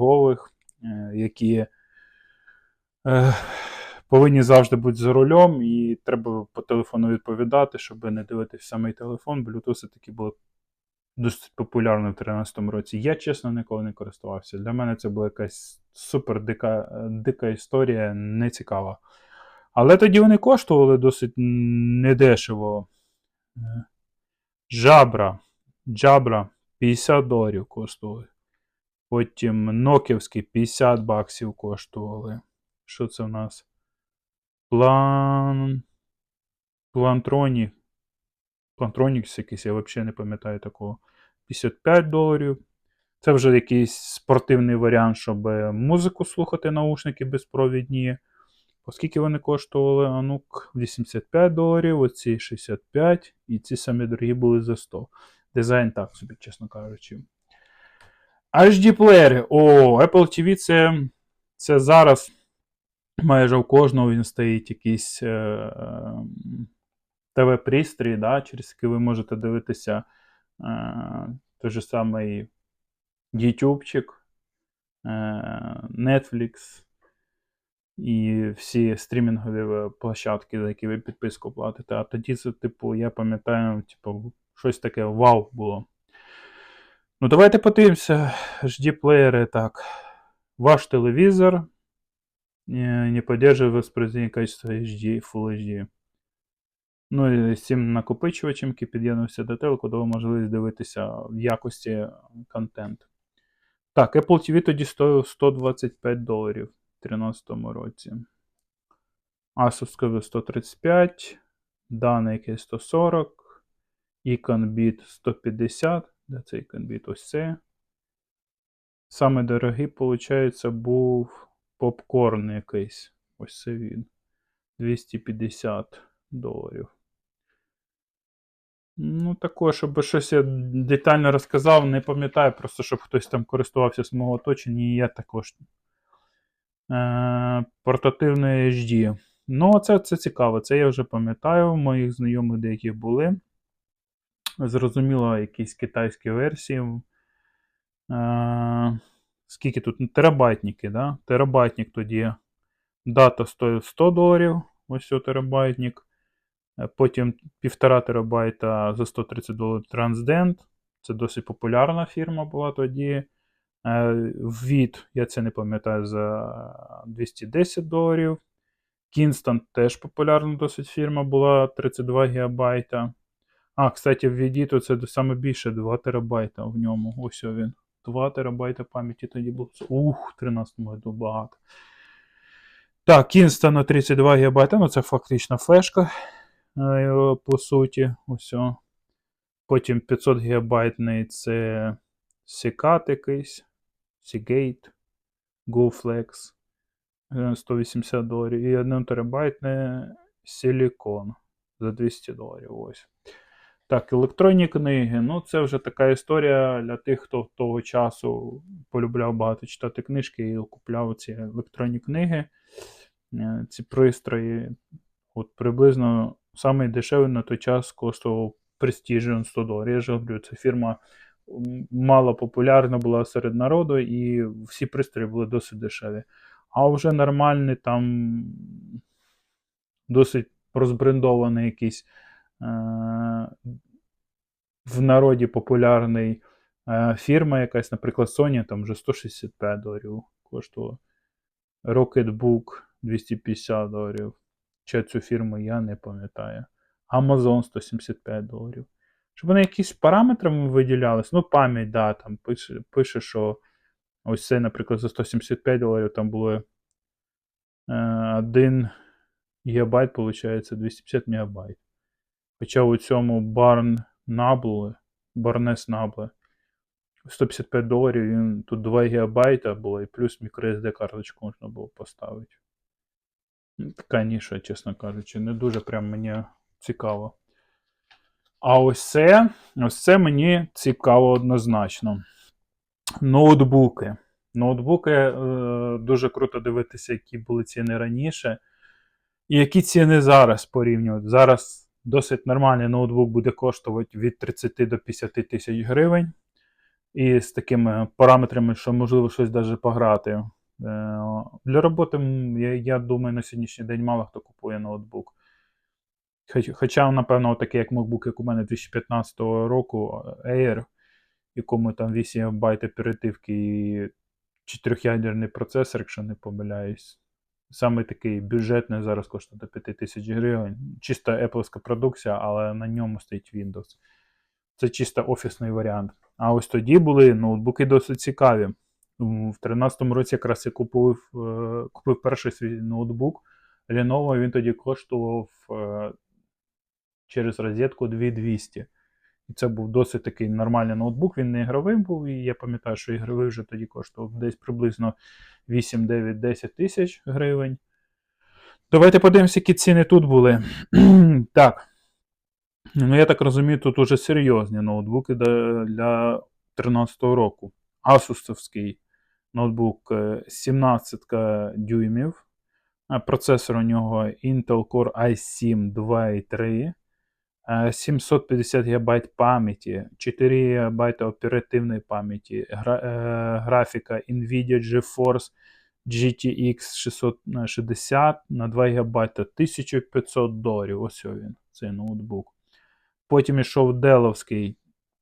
чергових, е, які е, повинні завжди бути за рулем, і треба по телефону відповідати, щоб не дивитися самий телефон. Bluetooth такі були досить популярні в 2013 році. Я, чесно, ніколи не користувався. Для мене це була якась супер дика, дика історія, не цікава. Але тоді вони коштували досить недешево. Жабра. Джабра 50 доларів коштували. Потім Ноківські 50 баксів коштували. Що це в нас? План. Плантронік. Плантронікс якийсь, я взагалі не пам'ятаю такого. 55 доларів. Це вже якийсь спортивний варіант, щоб музику слухати, наушники безпровідні. Оскільки вони коштували, а ну 85 доларів, оці 65, і ці самі дорогі були за 100. Дизайн так собі, чесно кажучи. HD плеєри. О, Apple TV це, це зараз майже у кожного він стоїть якийсь е, ТВ-пристрій, да, через який ви можете дивитися е, той же самий YouTubeчик, е, Netflix і всі стрімінгові площадки, за які ви підписку платите. А тоді це, типу, я пам'ятаю, типу, щось таке вау було. Ну, давайте подивимося. HD-плеєри, так. Ваш телевізор не, не поддерживает воспроизведение качества HD, Full HD. Ну і з цим накопичувачем, який під'єднувався до телеку, дав можливість дивитися в якості контент. Так, Apple TV тоді стоїв 125 доларів в 2013 році. Asus 135, Dana якийсь 140, Iconbit 150. Де цей Iconbit? Ось це. Саме дорогий, виходить, був попкорн якийсь. Ось це він. 250 доларів. Ну, також, щоб щось я детально розказав, не пам'ятаю, просто щоб хтось там користувався з мого оточення, і я також. Е, Портативне HD. Ну, це, це цікаво, це я вже пам'ятаю, моїх знайомих деяких були. Зрозуміло, якісь китайські версії. Е, скільки тут? Терабайтники, да? Терабайтник тоді. Дата стоїть 100 доларів. Ось о терабайтник. Е, Потім 1,5 терабайта за 130 доларів Transdent. Це досить популярна фірма була тоді. Е, Від, я це не пам'ятаю, за 210 доларів. Kingston теж популярна досить фірма була 32 ГБ. А, кстати, в віді то це саме більше 2 терабайта в ньому. Ось він. 2 терабайта пам'яті тоді було. Ух, в 13 году багато. Так, Kingston на 32 ГБ, ну це фактично флешка. е, По суті, ось. Потім 500 ГБ це Seagate якийсь. Seagate, GoFlex. е, 180 доларів. І 1 терабайтне Silicon за 200 доларів. Ось. Так, електронні книги. Ну, це вже така історія для тих, хто того часу полюбляв багато читати книжки і купляв ці електронні книги. Е, Ці пристрої. От приблизно самий дешевий на той час коштував Prestigion 100 доларів. Я ж говорю, ця фірма мало популярна була серед народу, і всі пристрої були досить дешеві. А вже нормальний там досить розбрендований якийсь в народі популярний е, фірма якась, наприклад, Sony, там вже 165 доларів коштувала. Rocketbook 250 доларів. Чи цю фірму я не пам'ятаю. Amazon 175 доларів. Щоб вони якісь параметрами виділялись. Ну, пам'ять, да, там пише, пише, що ось це, наприклад, за 175 доларів там було е, 1 гігабайт, виходить, 250 мегабайт. Хоча у цьому Barn Nable, Barnes Nable 155 доларів, він тут 2 гігабайта було, і плюс microSD карточку можна було поставити. Ну, Така ніша, чесно кажучи, не дуже прям мені цікаво. А ось це, ось це мені цікаво однозначно. Ноутбуки. Ноутбуки е, дуже круто дивитися, які були ціни раніше. І які ціни зараз порівнювати. Зараз досить нормальний ноутбук буде коштувати від 30 до 50 тисяч гривень. і з такими параметрами, що можливо щось навіть пограти. Е, Для роботи, я, думаю, на сьогоднішній день мало хто купує ноутбук. Хоча, напевно, такий як MacBook, як у мене 2015 року, Air, якому там 8 ГБ оперативки і 4-ядерний процесор, якщо не помиляюсь. Саме такий бюджетний зараз коштує до 5 тисяч гривень. Чисто Apple продукція, але на ньому стоїть Windows. Це чисто офісний варіант. А ось тоді були ноутбуки досить цікаві. У 13-му році якраз я купив, е, купив перший свій ноутбук Lenovo, він тоді коштував е, через розетку 2200. І це був досить такий нормальний ноутбук, він не ігровий був, і я пам'ятаю, що ігровий вже тоді коштував десь приблизно 8, 9, 10 тисяч гривень. Давайте подивимося, які ціни тут були. так. Ну, я так розумію, тут уже серйозні ноутбуки для, для 2013 року. Asusовський ноутбук е, 17 дюймів. Процесор у нього Intel Core i7 2.3. е, 750 ГБ пам'яті, 4 ГБ оперативної пам'яті, е, графіка Nvidia GeForce GTX 660 на 2 ГБ 1500 доларів. Ось він, цей ноутбук. Потім ішов Деловський,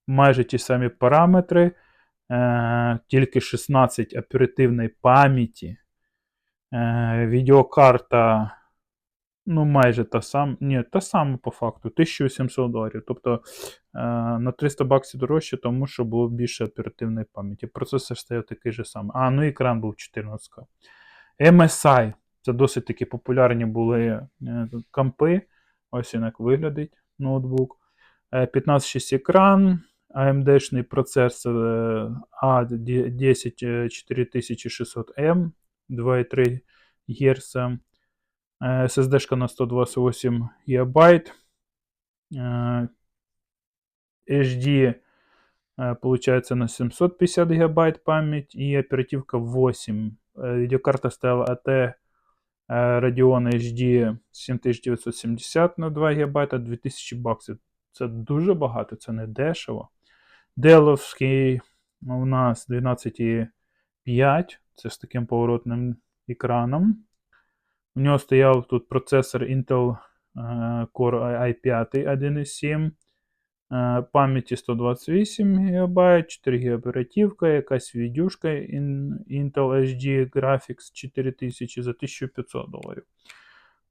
майже ті самі параметри, е, тільки 16 оперативної пам'яті. Е, відеокарта, ну, майже та сама, ні, та сама по факту, 1800 доларів. Тобто е, на 300 баксів дорожче, тому що було більше оперативної пам'яті. Процесор стояв такий же самий. А, ну екран був 14. MSI. Це досить таки популярні були е, компи. Ось він як виглядить ноутбук. Е, 15.6 екран, AMD-шний процесор е, A10 4600M, 2,3 Гц, е, SSD на 128 ГБ, е, HD е, получается на 750 ГБ память и оперативка 8. Е, Видеокарта стояла AT е, Radeon HD 7970 на 2 ГБ, 2000 баксів. Це дуже багато, це не дешево. Деловський у нас 12,5, це з таким поворотним екраном. У нього стояв тут процесор Intel е, Core i5 1.7. Е, Пам'яті 128 ГБ, 4 ГБ оперативка, якась відюшка Intel HD Graphics 4000 за 1500 доларів.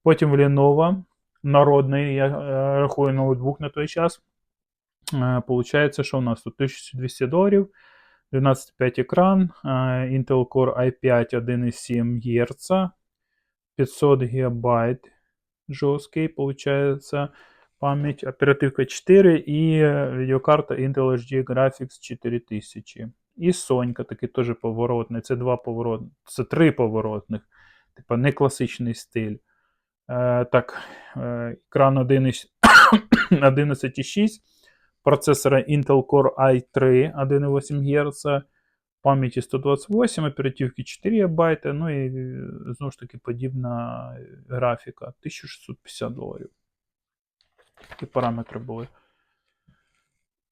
Потім Lenovo, народний, я е, рахую ноутбук на той час. Получається, що у нас тут 1200 доларів, 12,5 екран, Intel Core i5 1,7 Гц, 500 ГБ жорсткий, получається, пам'ять, оперативка 4 і відеокарта Intel HD Graphics 4000. І Сонька такий теж поворотний. Це два поворотних, це три поворотних. Типа не класичний стиль. Е, так, е, екран 1,6 11,6, процесора Intel Core i3 1,8 Гц, пам'яті 128, оперативки 4 ГБ, ну і е, знову ж таки подібна графіка 1650 доларів. Такі параметри були.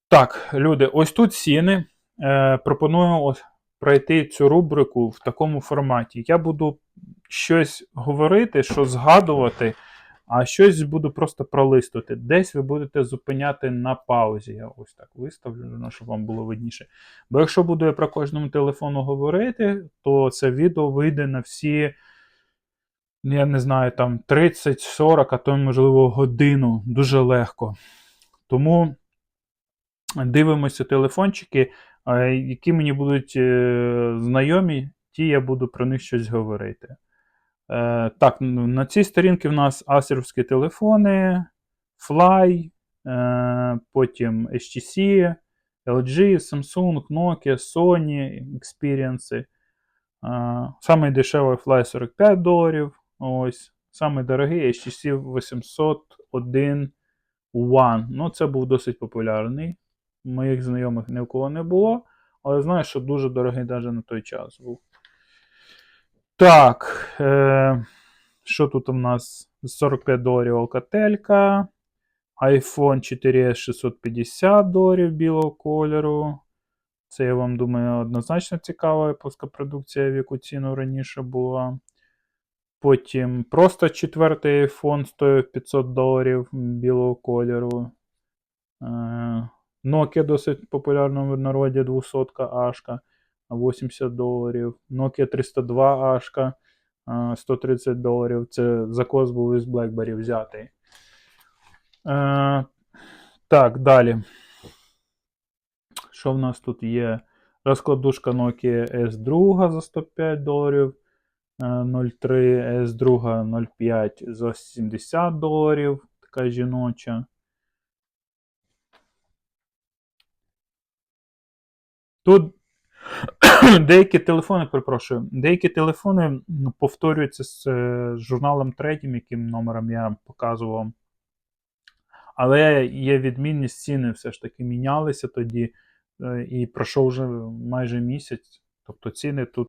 Так, люди, ось тут ціни. Е, пропоную ось пройти цю рубрику в такому форматі. Я буду щось говорити, що згадувати, а щось буду просто пролистувати. Десь ви будете зупиняти на паузі. Я ось так виставлю, щоб вам було видніше. Бо якщо буду я про кожному телефону говорити, то це відео вийде на всі, я не знаю, там 30-40, а то, можливо, годину. Дуже легко. Тому дивимося телефончики, які мені будуть е, знайомі, ті я буду про них щось говорити. Е, так, ну, на цій сторінці в нас асерівські телефони, Fly, е, потім HTC, LG, Samsung, Nokia, Sony, Experience. Е, самий дешевий Fly 45 доларів. Ось. Самий дорогий HTC 801 One. Ну, це був досить популярний. Моїх знайомих ні у кого не було, але знаю, що дуже дорогий навіть на той час був. Так, е, що тут у нас? 45 доларів Alcatel, iPhone 4S 650 доларів білого кольору. Це я вам думаю однозначно цікава плоскопродукція, в яку ціну раніше була. Потім просто четвертий iPhone стоїв 500 доларів білого кольору. Е, Nokia досить популярна в народі 200 Ашка 80 доларів. Nokia 302 Ашка 130 доларів. Це закос був із BlackBerry взятий. Е, так, далі. Що в нас тут є? Розкладушка Nokia S2 за 105 доларів. е, 03 S2 05 за 70 доларів. Така жіноча. Тут деякі телефони, перепрошую, деякі телефони повторюються з е, журналом третім, яким номером я показував. Але є відмінність, ціни все ж таки мінялися тоді, е, і пройшов вже майже місяць. Тобто ціни тут